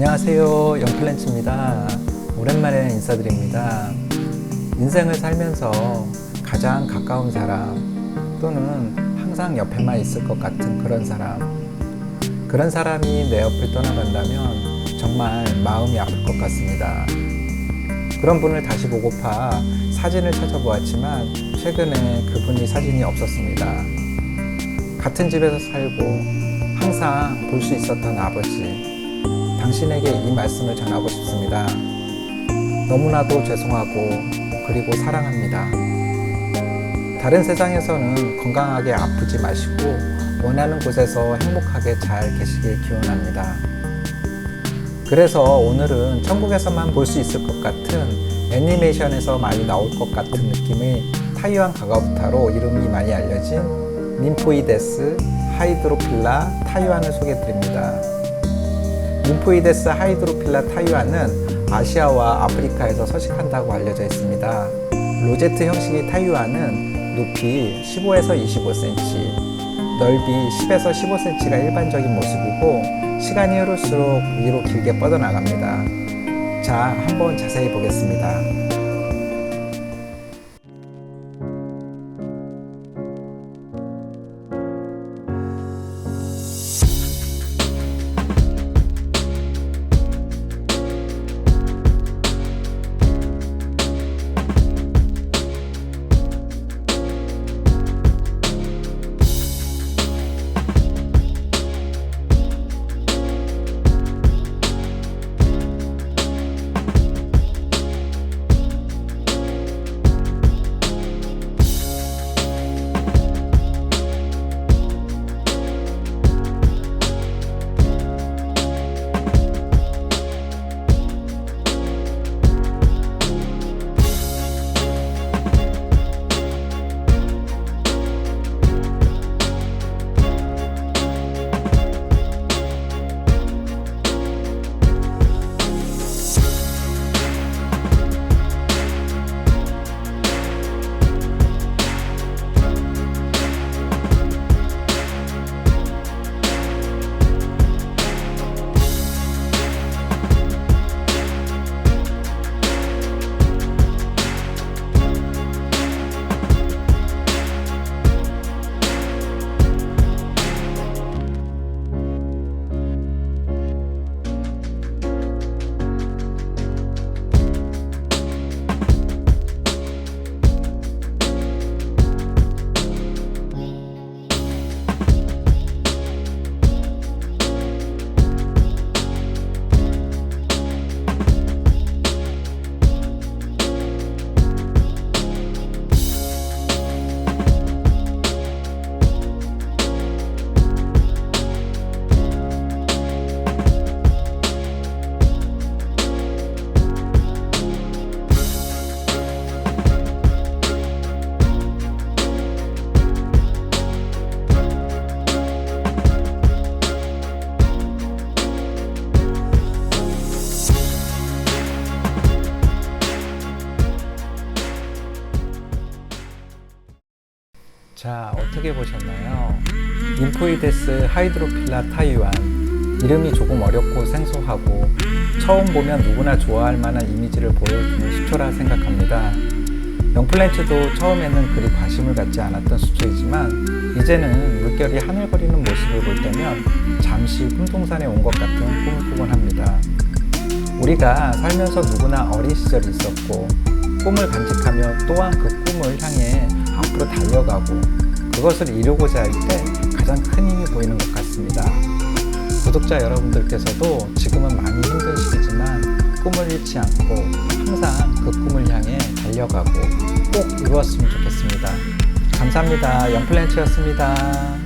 안녕하세요. 영플랜츠입니다. 오랜만에 인사드립니다. 인생을 살면서 가장 가까운 사람 또는 항상 옆에만 있을 것 같은 그런 사람 그런 사람이 내 옆을 떠나간다면 정말 마음이 아플 것 같습니다. 그런 분을 다시 보고파 사진을 찾아보았지만 최근에 그분이 사진이 없었습니다. 같은 집에서 살고 항상 볼 수 있었던 아버지 당신에게 이 말씀을 전하고 싶습니다. 너무나도 죄송하고 그리고 사랑합니다. 다른 세상에서는 건강하게 아프지 마시고 원하는 곳에서 행복하게 잘 계시길 기원합니다. 그래서 오늘은 천국에서만 볼 수 있을 것 같은 애니메이션에서 많이 나올 것 같은 느낌의 타이완 가가부타로 이름이 많이 알려진 림포이데스 하이드로필라 타이완을 소개해드립니다. 림포이데스 하이드로필라 타이완은 아시아와 아프리카에서 서식한다고 알려져 있습니다. 로제트 형식의 타이완은 높이 15에서 25cm, 넓이 10에서 15cm가 일반적인 모습이고 시간이 흐를수록 위로 길게 뻗어나갑니다. 자, 한번 자세히 보겠습니다. 자, 어떻게 보셨나요? 인포이데스 하이드로필라 타이완. 이름이 조금 어렵고 생소하고 처음 보면 누구나 좋아할 만한 이미지를 보여주는 수초라 생각합니다. 영플랜츠도 처음에는 그리 관심을 갖지 않았던 수초이지만 이제는 물결이 하늘거리는 모습을 볼 때면 잠시 꿈동산에 온 것 같은 꿈을 꾸곤 합니다. 우리가 살면서 누구나 어린 시절이 있었고 꿈을 간직하며 또한 그 꿈을 향해 앞으로 달려가고 그것을 이루고자 할 때 가장 큰 힘이 보이는 것 같습니다. 구독자 여러분들께서도 지금은 많이 힘든 시기지만 꿈을 잃지 않고 항상 그 꿈을 향해 달려가고 꼭 이루었으면 좋겠습니다. 감사합니다. 영플랜츠였습니다.